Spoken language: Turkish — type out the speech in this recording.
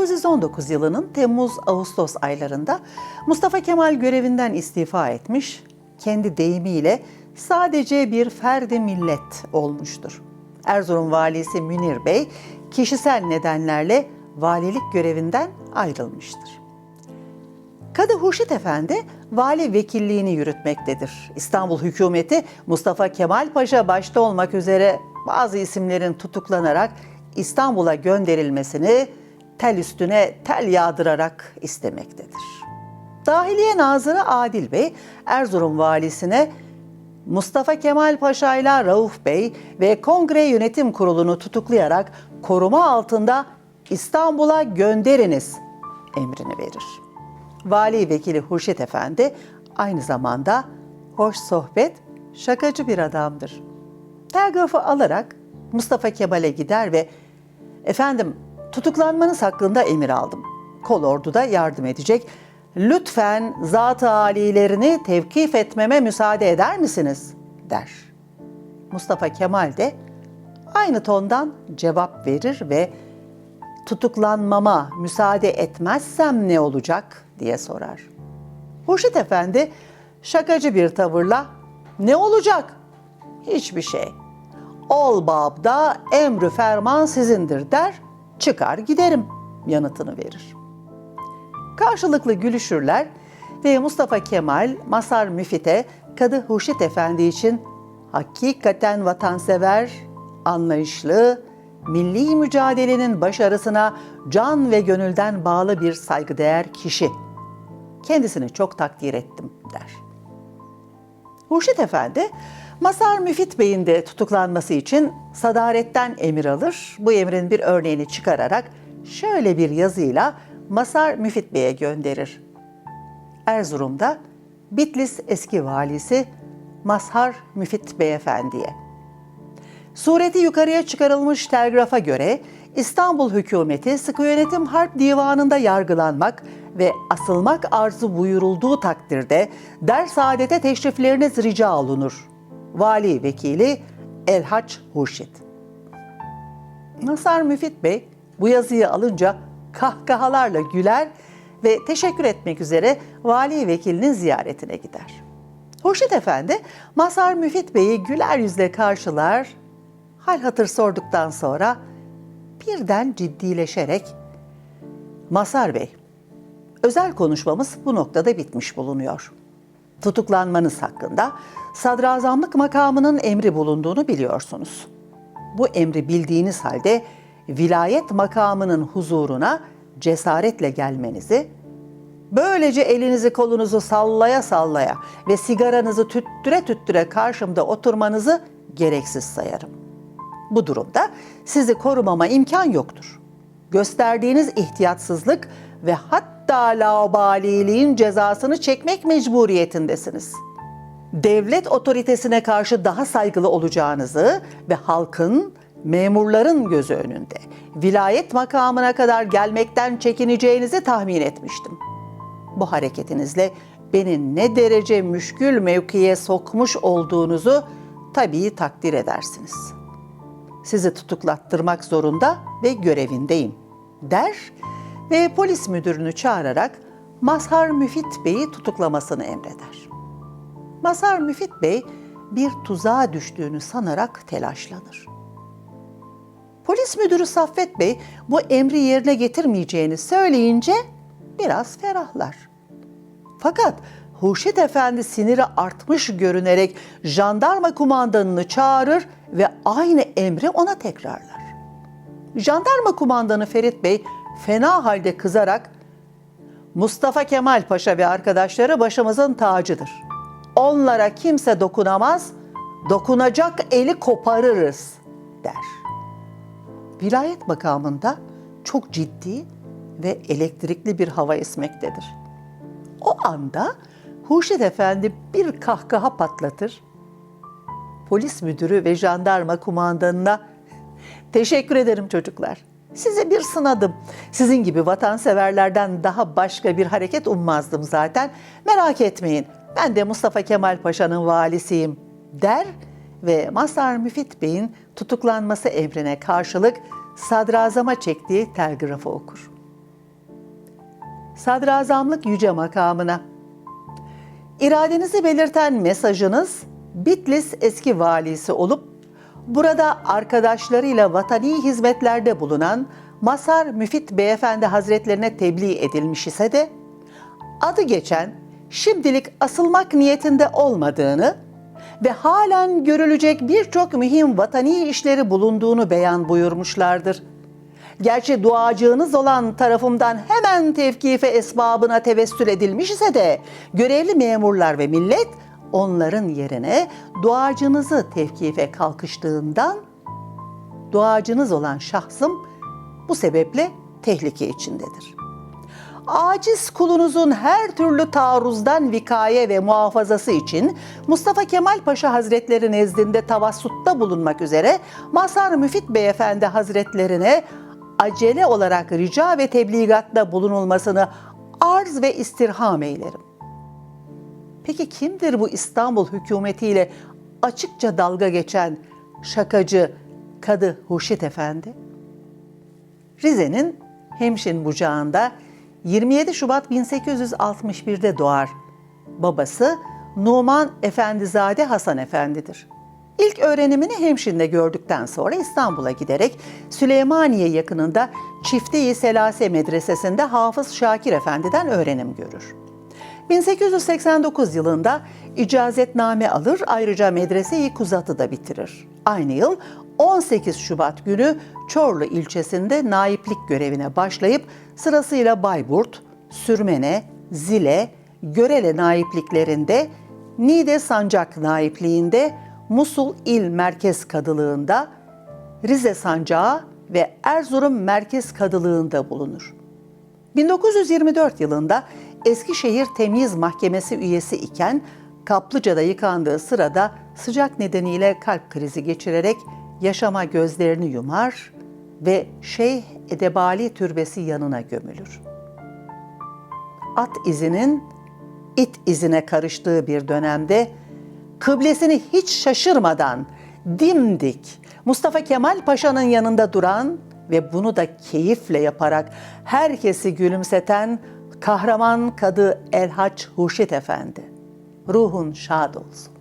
1919 yılının Temmuz-Ağustos aylarında Mustafa Kemal görevinden istifa etmiş, kendi deyimiyle sadece bir ferdi millet olmuştur. Erzurum valisi Münir Bey kişisel nedenlerle valilik görevinden ayrılmıştır. Kadı Hurşit Efendi vali vekilliğini yürütmektedir. İstanbul hükümeti Mustafa Kemal Paşa başta olmak üzere bazı isimlerin tutuklanarak İstanbul'a gönderilmesini tel üstüne tel yağdırarak istemektedir. Dahiliye Nazırı Adil Bey Erzurum valisine Mustafa Kemal Paşa ile Rauf Bey ve Kongre Yönetim Kurulu'nu tutuklayarak koruma altında İstanbul'a gönderiniz emrini verir. Vali Vekili Hurşit Efendi aynı zamanda hoş sohbet, şakacı bir adamdır. Telgrafı alarak Mustafa Kemal'e gider ve efendim tutuklanmanız hakkında emir aldım. Kol orduda yardım edecek. Lütfen zat-ı alilerini tevkif etmeme müsaade eder misiniz? der. Mustafa Kemal de aynı tondan cevap verir ve tutuklanmama müsaade etmezsem ne olacak diye sorar. Hurşit Efendi şakacı bir tavırla ne olacak? Hiçbir şey. Ol babda emrü ferman sizindir der, çıkar giderim yanıtını verir. Karşılıklı gülüşürler ve Mustafa Kemal Masar Müfit'e Kadı Hurşit Efendi için hakikaten vatansever, anlayışlı, milli mücadelenin başarısına can ve gönülden bağlı bir saygıdeğer kişi. Kendisini çok takdir ettim der. Hurşit Efendi, Masar Müfit Bey'in de tutuklanması için sadaretten emir alır. Bu emrin bir örneğini çıkararak şöyle bir yazıyla Masar Müfit Bey'e gönderir. Erzurum'da Bitlis eski valisi Mazhar Müfit Beyefendi'ye. Sureti yukarıya çıkarılmış telgrafa göre İstanbul hükümeti sıkı yönetim harp divanında yargılanmak ve asılmak arzu buyurulduğu takdirde der saadete teşrifleriniz rica olunur. Vali Vekili Elhaç Hurşit. Nasar Müfit Bey bu yazıyı alınca kahkahalarla güler ve teşekkür etmek üzere vali vekilinin ziyaretine gider. Hurşit Efendi, Masar Müfit Bey'i güler yüzle karşılar, hal hatır sorduktan sonra birden ciddileşerek Masar Bey, özel konuşmamız bu noktada bitmiş bulunuyor. Tutuklanmanız hakkında sadrazamlık makamının emri bulunduğunu biliyorsunuz. Bu emri bildiğiniz halde vilayet makamının huzuruna cesaretle gelmenizi, böylece elinizi kolunuzu sallaya sallaya ve sigaranızı tüttüre tüttüre karşımda oturmanızı gereksiz sayarım. Bu durumda sizi korumama imkan yoktur. Gösterdiğiniz ihtiyatsızlık ve hatta laubaliliğin cezasını çekmek mecburiyetindesiniz. Devlet otoritesine karşı daha saygılı olacağınızı ve halkın, memurların gözü önünde vilayet makamına kadar gelmekten çekineceğinizi tahmin etmiştim. Bu hareketinizle beni ne derece müşkül mevkiye sokmuş olduğunuzu tabii takdir edersiniz.'' Sizi tutuklattırmak zorunda ve görevindeyim der ve polis müdürünü çağırarak Mazhar Müfit Bey'i tutuklamasını emreder. Mazhar Müfit Bey bir tuzağa düştüğünü sanarak telaşlanır. Polis müdürü Saffet Bey bu emri yerine getirmeyeceğini söyleyince biraz ferahlar. Fakat Hurşit Efendi siniri artmış görünerek jandarma kumandanını çağırır ve aynı emri ona tekrarlar. Jandarma kumandanı Ferit Bey fena halde kızarak Mustafa Kemal Paşa ve arkadaşları başımızın tacıdır. Onlara kimse dokunamaz, dokunacak eli koparırız der. Vilayet makamında çok ciddi ve elektrikli bir hava esmektedir. O anda Hurşit Efendi bir kahkaha patlatır. Polis müdürü ve jandarma kumandanına teşekkür ederim çocuklar. Sizi bir sınadım. Sizin gibi vatanseverlerden daha başka bir hareket ummazdım zaten. Merak etmeyin. Ben de Mustafa Kemal Paşa'nın valisiyim der ve Masar Müfit Bey'in tutuklanması emrine karşılık sadrazama çektiği telgrafı okur. Sadrazamlık yüce makamına. İradenizi belirten mesajınız Bitlis eski valisi olup burada arkadaşlarıyla vatani hizmetlerde bulunan Masar Müfit Beyefendi Hazretlerine tebliğ edilmiş ise de adı geçen şimdilik asılmak niyetinde olmadığını ve halen görülecek birçok mühim vatani işleri bulunduğunu beyan buyurmuşlardır. Gerçi duacığınız olan tarafımdan hemen tevkife esbabına tevessül edilmiş ise de görevli memurlar ve millet onların yerine duacınızı tevkife kalkıştığından duacınız olan şahsım bu sebeple tehlike içindedir. Aciz kulunuzun her türlü taarruzdan vikaye ve muhafazası için Mustafa Kemal Paşa Hazretleri nezdinde tavassutta bulunmak üzere Mazhar Müfit Beyefendi Hazretlerine acele olarak rica ve tebligatta bulunulmasını arz ve istirham eylerim. Peki kimdir bu İstanbul hükümetiyle açıkça dalga geçen şakacı Kadı Hurşit Efendi? Rize'nin Hemşin bucağında 27 Şubat 1861'de doğar. Babası Numan Efendizade Hasan Efendidir. İlk öğrenimini Hemşin'de gördükten sonra İstanbul'a giderek Süleymaniye yakınında Çifte-i Selase Medresesi'nde Hafız Şakir Efendi'den öğrenim görür. 1889 yılında icazetname alır, ayrıca medrese-i Kuzat'ı da bitirir. Aynı yıl 18 Şubat günü Çorlu ilçesinde naiplik görevine başlayıp sırasıyla Bayburt, Sürmene, Zile, Görele naipliklerinde, Niğde Sancak naipliğinde, Musul İl Merkez Kadılığında, Rize Sancağı ve Erzurum Merkez Kadılığında bulunur. 1924 yılında Eskişehir Temyiz Mahkemesi üyesi iken Kaplıca'da yıkandığı sırada sıcak nedeniyle kalp krizi geçirerek yaşama gözlerini yumar ve Şeyh Edebali Türbesi yanına gömülür. At izinin it izine karıştığı bir dönemde kıblesini hiç şaşırmadan dimdik Mustafa Kemal Paşa'nın yanında duran ve bunu da keyifle yaparak herkesi gülümseten kahraman kadı Elhaç Hurşit Efendi. Ruhun şad olsun.